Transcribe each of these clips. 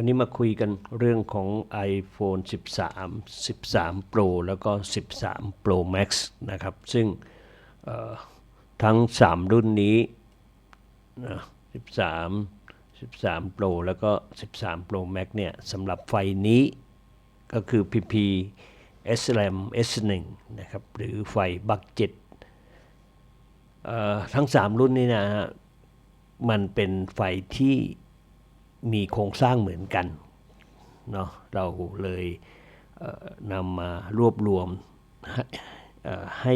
วันนี้มาคุยกันเรื่องของ iPhone 13 13 Pro แล้วก็ 13 Pro Max นะครับ ซึ่งทั้ง 3 รุ่นนี้นะ13 13 Pro แล้วก็ 13 Pro Max เนี่ยสำหรับไฟนี้ก็คือ PP SRAM S1 นะครับ หรือไฟบักเจ็ตทั้ง 3 รุ่นนี้นะฮะ มันเป็นไฟที่ มีโครงสร้างเหมือนกันเนาะเราเลยเนำมารวบรวมให้เอ่อให้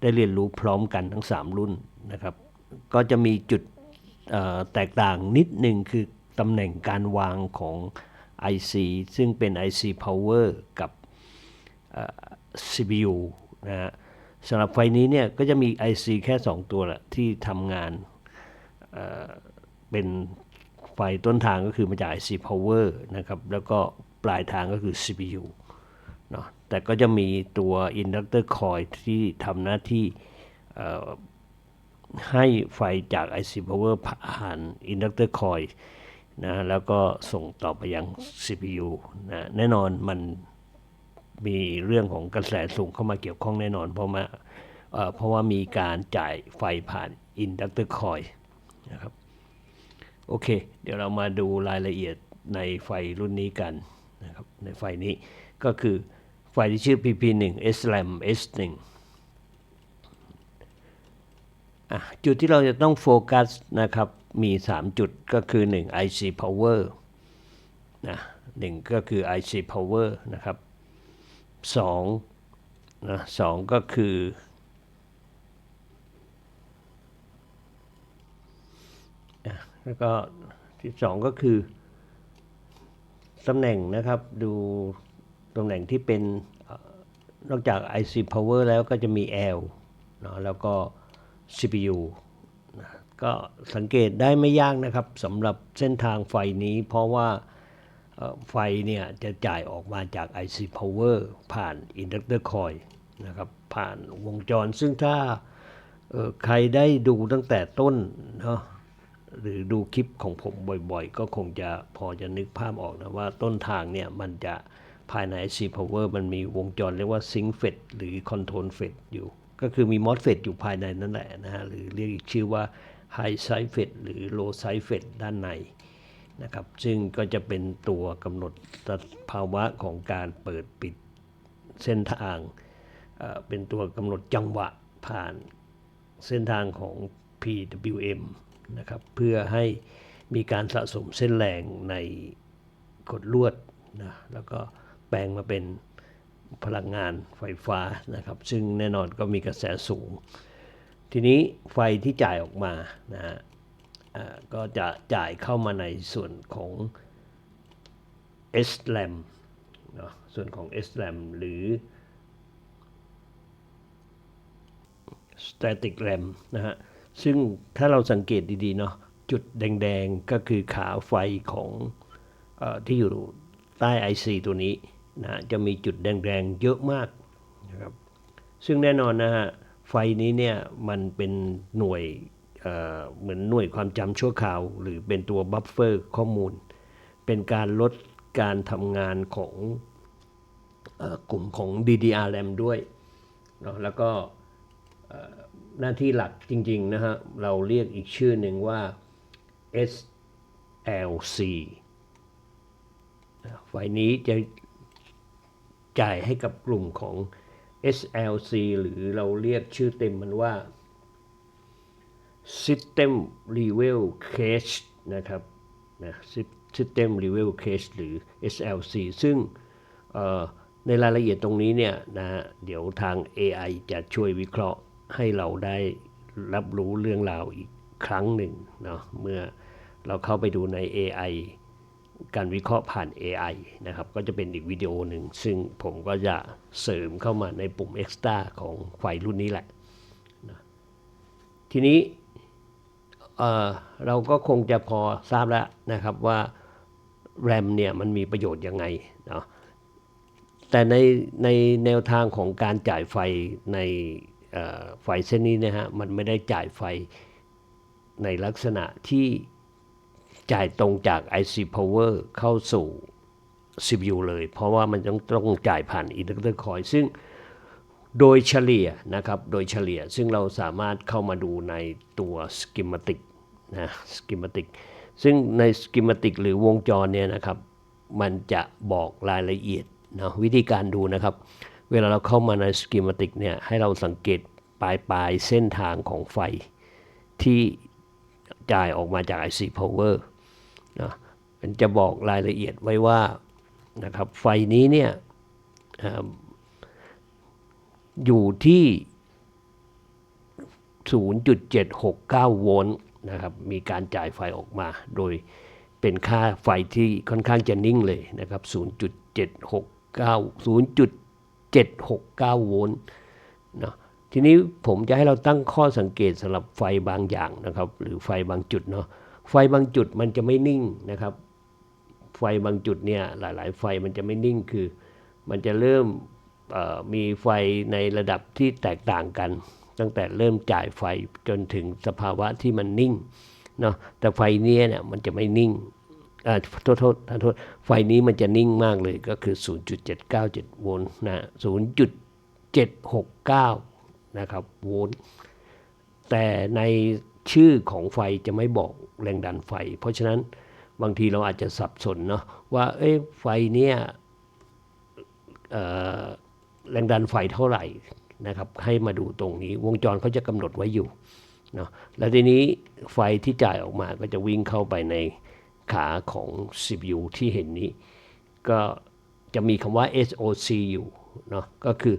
ได้เรียนรู้พร้อมกันทั้ง 3 รุ่นนะครับ ก็จะมีจุดแตกต่างนิดหนึ่งคือตำแหน่งการวางของ IC ซึ่งเป็น IC Power กับ CPU นะฮะสำหรับไฟนี้เนี่ยก็จะมี IC แค่ 2 ตัวแหละที่ทำงานเเป็น ไฟต้นทางก็คือมาจาก IC Power นะครับ แล้วก็ปลายทางก็คือ CPU เนาะแต่ก็จะมีตัว Inductor Coil ที่ทำหน้าที่ให้ไฟจาก IC Power ผ่าน Inductor Coil นะแล้วก็ส่งต่อไปยัง CPU นะแน่นอนมันมีเรื่องของกระแสสูงเข้ามาเกี่ยวข้องแน่นอน เพราะมาเอ่อเพราะว่ามีการจ่ายไฟผ่านอินดักเตอร์คอยนะครับ โอเค เดี๋ยวเรามาดูรายละเอียดในไฟรุ่นนี้กันนะครับในไฟนี้ก็คือไฟที่ชื่อ PP1 SRAM S1 จุดที่เราจะต้องโฟกัสนะครับมี 3 จุดก็คือ 1 IC Power นะหนึ่งก็คือ IC Power นะครับสองนะสองก็คืออะ แล้วก็ที่สองก็คือตำแหน่งนะครับดูตำแหน่งที่เป็นนอกจาก IC Power แล้วก็จะมี L เนาะแล้วก็ CPU นะก็สังเกตได้ไม่ยากนะครับสำหรับเส้นทางไฟนี้เพราะว่าไฟเนี่ยจะจ่ายออกมาจาก IC Power ผ่าน Inductor Coil นะครับผ่านวงจรซึ่งถ้าใครได้ดูตั้งแต่ต้นเนาะ หรือดูคลิปของผมบ่อยๆ ก็คงจะพอจะนึกภาพออกนะว่าต้นทางเนี่ยมันจะภายใน IC Power มันมีวงจรเรียกว่า Sync FET หรือ Control FET อยู่ ก็คือมี MOSFET อยู่ภายในนั่นแหละนะฮะหรือเรียกอีกชื่อว่า High Side FET หรือ Low Side FET ด้านในนะครับซึ่งก็จะเป็นตัวกำหนดสภาวะของการเปิดปิดเส้นทางเอ่อเป็นตัวกำหนดจังหวะผ่านเส้นทางของ PWM นะครับเพื่อให้มีการสะสมเส้นแรงในกดลวดนะแล้วก็แปลงมาเป็นพลังงานไฟฟ้านะครับ ซึ่งแน่นอนก็มีกระแสสูง ทีนี้ไฟที่จ่ายออกมานะฮะก็จะจ่ายเข้ามาในส่วนของ SRAM เนาะส่วนของ SRAM หรือ Static RAM นะฮะ ซึ่งถ้าเราสังเกตดีๆเนาะจุดแดงๆ ก็คือขาไฟของอที่อยู่ใต้ IC ตัวนี้นะจะมีจุดแดงๆ เยอะมากนะครับซึ่งแน่นอนนะฮะไฟนี้เนี่ยมันเป็นหน่วยเเหมือนหน่วยความจำชั่วคราว หรือเป็นตัวบัฟเฟอร์ข้อมูล เป็นการลดการทำงานของอกลุ่มของ DDRM ด้วยเนาะแล้วก็ หน้าที่หลักจริงๆนะฮะ เราเรียกอีกชื่อหนึ่งว่า SLC ไฟนี้จะจ่ายให้กับกลุ่มของ SLC หรือเราเรียกชื่อเต็มมันว่า System Level Cache นะครับนะ System Level Cache หรือ SLC ซึ่งในรายละเอียดตรงนี้เนี่ยนะฮะเดี๋ยวทาง AI จะช่วยวิเคราะห์ ให้เราได้รับรู้เรื่องราวอีกครั้งหนึ่งเนาะเมื่อเราเข้าไปดูใน AI การวิเคราะห์ผ่าน AI นะครับ ก็จะเป็นอีกวิดีโอหนึ่ง ซึ่งผมก็จะเสริมเข้ามาในปุ่ม Extra ของไฟรุ่นนี้แหละนะทีนี้เออเราก็คงจะพอทราบแล้วนะครับว่า RAM เนี่ยมันมีประโยชน์ยังไงเนาะแต่ในในแนวทางของการจ่ายไฟใน ไฟเส้นนี้นะฮะมันไม่ได้จ่ายไฟในลักษณะที่จ่ายตรงจาก IC Power เข้าสู่ CPU เลย เพราะว่ามันต้องต้องจ่ายผ่านอินดักเตอร์คอยซึ่งโดยเฉลี่ยนะครับ โดยเฉลี่ยซึ่งเราสามารถเข้ามาดูในตัว schematic นะ schematic ซึ่งใน schematic หรือวงจรเนี่ยนะครับ มันจะบอกรายละเอียดนะวิธีการดูนะครับ เวลาเราเข้ามาใน schematic เนี่ยให้เราสังเกตปลายปลายเส้นทางของไฟที่จ่ายออกมาจาก IC power นะมันจะบอกรายละเอียดไว้ว่านะครับไฟนี้เนี่ยอยู่ที่ 0.769 โวลต์นะครับมีการจ่ายไฟออกมาโดยเป็นค่าไฟที่ค่อนข้างจะนิ่งเลยนะครับ 0.769 769 โวลต์นะทีนี้ผมจะให้เราตั้งข้อสังเกตสำหรับไฟบางอย่างนะครับ หรือไฟบางจุดเนาะไฟบางจุดมันจะไม่นิ่งนะครับ ไฟบางจุดเนี่ยหลาย ๆ ไฟมันจะไม่นิ่งคือ มันจะเริ่มมีไฟในระดับที่แตกต่างกัน ตั้งแต่เริ่มจ่ายไฟจนถึงสภาวะที่มันนิ่งเนาะแต่ไฟเนี้ยเนี่ยมันจะไม่นิ่ง โทษโทษโทษไฟนี้มันจะนิ่งมากเลยก็คือ 0.797 โวลต์นะ 0.769 นะครับ โวลต์ แต่ในชื่อของไฟจะไม่บอกแรงดันไฟ เพราะฉะนั้นบางทีเราอาจจะสับสนเนาะว่าเอ้ไฟเนี่ยแรงดันไฟเท่าไหร่นะครับ ให้มาดูตรงนี้ วงจรเขาจะกำหนดไว้อยู่เนาะแล้วทีนี้ไฟที่จ่ายออกมาก็จะวิ่งเข้าไปใน ขาของ CPU ที่เห็นนี้ ก็จะมีคำว่า SOC อยู่เนาะก็คือ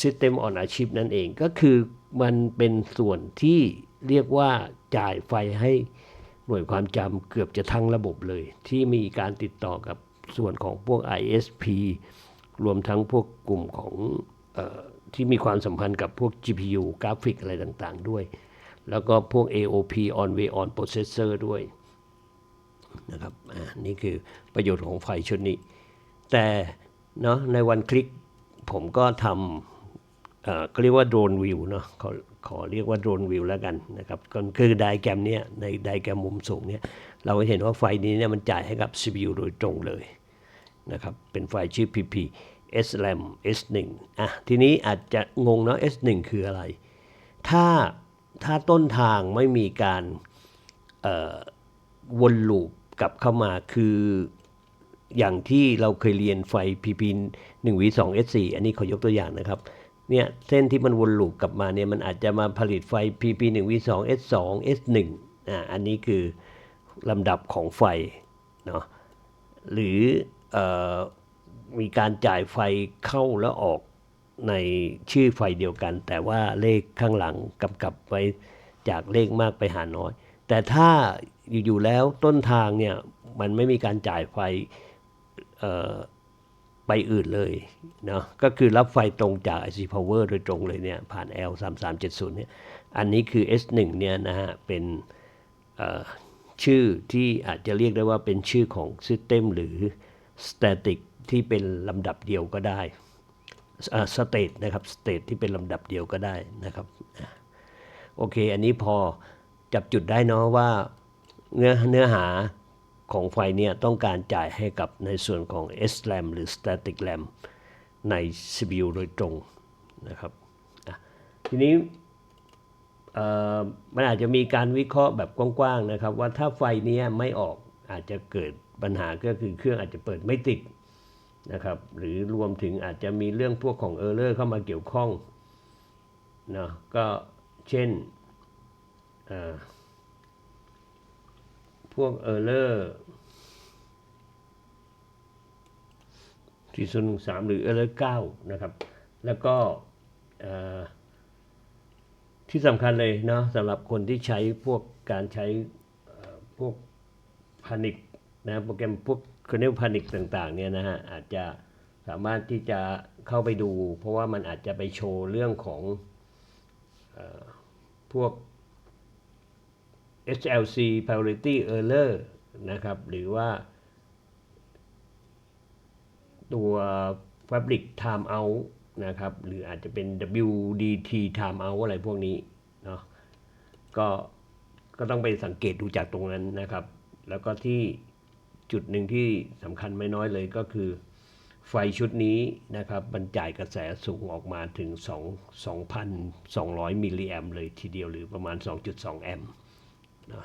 System on a Chip นั่นเองก็คือมันเป็นส่วนที่เรียกว่าจ่ายไฟให้หน่วยความจำเกือบจะทั้งระบบเลย ที่มีการติดต่อกับส่วนของพวก ISP รวมทั้งพวกกลุ่มของออที่มีความสัมพันธ์กับพวก GPU กราฟิกอะไรต่างๆด้วย แล้วก็พวก AOP on way on processor ด้วย นะครับอ่านี่คือประโยชน์ของไฟชุดนี้ แต่เนาะในวันคลิกผมก็ทำเอ่อก็เรียกว่าโดรนวิวเนาะขอขอเรียกว่าโดรนวิวแล้วกันนะครับก็คือไดแกรมเนี้ยในไดแกรมมุมสูงเนี่ยเราก็เห็นว่าไฟนี้เนี่ยมันจ่ายให้กับ CPU โดยตรงเลยนะครับเป็นไฟชื่อ PP SRAM S1 อะทีนี้อาจจะงงเนาะ S1 คืออะไร ถ้าถ้าต้นทางไม่มีการเอ่อวนลูป กลับเข้ามาคืออย่างที่เราเคยเรียนไฟ PP 1 V 2 S 4 อันนี้ขอยกตัวอย่างนะครับเนี่ยเส้นที่มันวนลูปกลับมาเนี่ยมันอาจจะมาผลิตไฟ PP 1 V 2 S 2 S 1 อ่าอันนี้คือลำดับของไฟเนาะหรือเออมีการจ่ายไฟเข้าแล้วออกในชื่อไฟเดียวกัน แต่ว่าเลขข้างหลังกำกับไว้จากเลขมากไปหาน้อย แต่ถ้าอยู่ๆแล้วต้นทางเนี่ยมันไม่มีการจ่ายไฟไปอื่นเลยเนาะก็คือรับไฟตรงจาก IC Power โดยตรงเลยเนี่ยผ่าน L 3 3 7 0เนี่ยอันนี้คือ S1 เนี่ยนะฮะเป็นชื่อที่อาจจะเรียกได้ว่าเป็นชื่อของ System หรือ Static ที่เป็นลำดับเดียวก็ได้สเตทนะครับสเตทที่เป็นลำดับเดียวก็ได้นะครับโอเค อันนี้พอ จับจุดได้เนาะว่าเนื้อเนื้อหาของไฟเนี่ยต้องการจ่ายให้กับในส่วนของ SRAM หรือ Static RAM ใน CPU โดยตรงนะครับทีนี้มันอาจจะมีการวิเคราะห์แบบกว้างๆนะครับ ว่าถ้าไฟเนี้ยไม่ออกอาจจะเกิดปัญหาก็คือเครื่องอาจจะเปิดไม่ติดนะครับ หรือรวมถึงอาจจะมีเรื่องพวกของเออร์เลอร์เข้ามาเกี่ยวข้องเนาะก็เช่น พวกเออร์เลอร์ที่ศูนสามหรือเออร์เลอร์เก้านะครับ แล้วก็ที่สำคัญเลยเนาะสำหรับคนที่ใช้พวกการใช้พวกพานิกนะโปรแกรมพวก kernel panic ต่างๆเนี่ยนะฮะอาจจะสามารถที่จะเข้าไปดู เพราะว่ามันอาจจะไปโชว์เรื่องของอพวก HLC priority error นะครับ หรือว่า ตัว fabric timeout นะครับ หรืออาจจะเป็น WDT timeout อะไรพวกนี้เนาะก็ก็ต้องไปสังเกตดูจากตรงนั้นนะครับ แล้วก็ที่จุดหนึ่งที่สำคัญไม่น้อยเลยก็คือ ไฟชุดนี้นะครับบรรจ่ายกระแสสูงออกมาถึง 2 2,200 มิลลิแอมเลยทีเดียวหรือประมาณ 2.2 แอมป์ นะ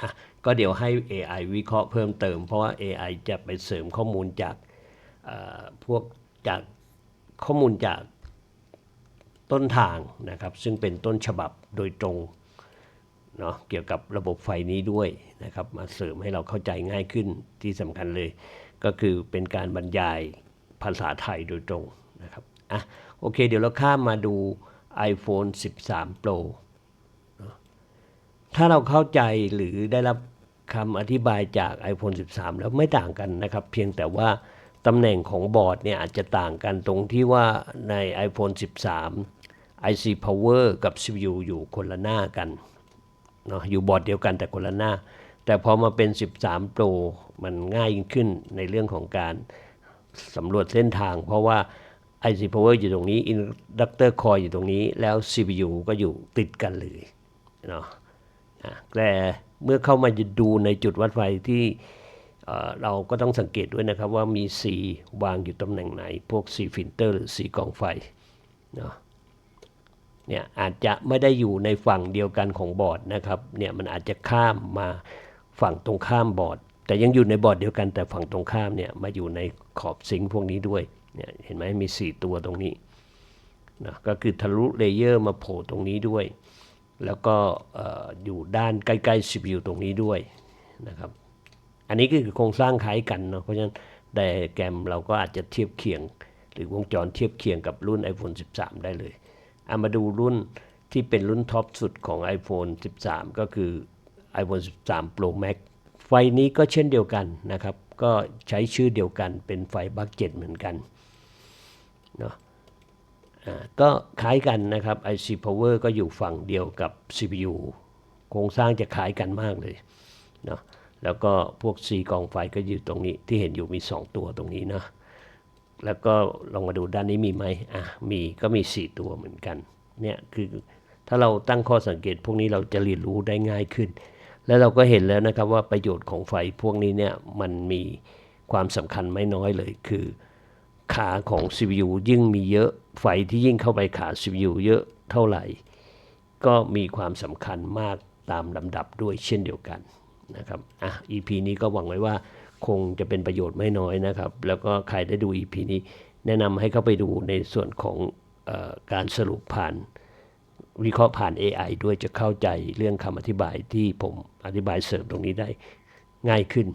อะก็เดี๋ยวให้ AI วิเคราะห์เพิ่มเติม เพราะว่า AI จะไปเสริมข้อมูลจากพวกจากข้อมูลจากต้นทางนะครับ ซึ่งเป็นต้นฉบับโดยตรงเนาะเกี่ยวกับระบบไฟนี้ด้วยนะครับ มาเสริมให้เราเข้าใจง่ายขึ้นที่สำคัญเลย ก็คือเป็นการบรรยายภาษาไทยโดยตรงนะครับอะโอเค เดี๋ยวเราข้ามมาดู iPhone 13 Pro ถ้าเราเข้าใจหรือได้รับคำอธิบายจาก iPhone 13 แล้วไม่ต่างกันนะครับ เพียงแต่ว่าตำแหน่งของบอร์ดเนี่ยอาจจะต่างกันตรงที่ว่าใน iPhone 13 IC Power กับ CPU อยู่คนละหน้ากันเนาะอยู่บอร์ดเดียวกันแต่คนละหน้า แต่พอมาเป็น 13 Pro มันง่ายยิ่งขึ้นในเรื่องของการสำรวจเส้นทาง เพราะว่า IC Power อยู่ตรงนี้ Inductor Coil อยู่ตรงนี้ แล้ว CPU ก็อยู่ติดกันเลยเนาะอะ แต่เมื่อเข้ามาดูในจุดวัดไฟที่เราก็ต้องสังเกตด้วยนะครับว่ามี C วางอยู่ตำแหน่งไหน พวก C filter หรือ C กองไฟเนาะเนี่ยอาจจะไม่ได้อยู่ในฝั่งเดียวกันของบอร์ดนะครับเนี่ยมันอาจจะข้ามมาฝั่งตรงข้ามบอร์ด แต่ยังอยู่ในบอร์ดเดียวกันแต่ฝั่งตรงข้ามเนี่ยมาอยู่ในขอบซิงพวกนี้ด้วยเนี่ยเห็นไหมมี 4 ตัวตรงนี้นะก็คือทะลุเลเยอร์มาโผล่ตรงนี้ด้วย แล้วก็ออยู่ด้านใกล้ๆ CPU ตรงนี้ด้วยนะครับ อันนี้ก็คือโครงสร้างคล้ายกันเนาะ เพราะฉะนั้นไดอะแกรมเราก็อาจจะเทียบเคียง หรือวงจรเทียบเคียงกับรุ่น iPhone 13 ได้เลยเอามาดูรุ่นที่เป็นรุ่นท็อปสุดของ iPhone 13 ก็คือ iPhone 13 Pro Max ไฟนี้ก็เช่นเดียวกันนะครับ ก็ใช้ชื่อเดียวกันเป็นไฟบัคเจ็ตเหมือนกันเนาะ ก็คล้ายกันนะครับ IC Power ก็อยู่ฝั่งเดียวกับ CPU โครงสร้างจะคล้ายกันมากเลยเนาะแล้วก็พวก C กองไฟก็อยู่ตรงนี้ที่เห็นอยู่มี 2 ตัวตรงนี้นะแล้วก็ลองมาดูด้านนี้มีไหมอะมีก็มี 4 ตัวเหมือนกันเนี่ยคือถ้าเราตั้งข้อสังเกต พวกนี้เราจะเรียนรู้ได้ง่ายขึ้น แล้วเราก็เห็นแล้วนะครับว่าประโยชน์ของไฟพวกนี้เนี่ยมันมีความสำคัญไม่น้อยเลยคือ ขาของ CPU ยิ่งมีเยอะไฟที่ยิ่งเข้าไปขา CPU เยอะเท่าไหร่ ก็มีความสำคัญมากตามลำดับด้วยเช่นเดียวกันนะครับอะ EP นี้ก็หวังไว้ว่าคงจะเป็นประโยชน์ไม่น้อยนะครับ แล้วก็ใครได้ดู EP นี้ แนะนำให้เข้าไปดูในส่วนของออการสรุปผ่านวิเคราะห์ผ่าน AI ด้วยจะเข้าใจเรื่องคำอธิบายที่ผมอธิบายเสริมตรงนี้ได้ง่ายขึ้น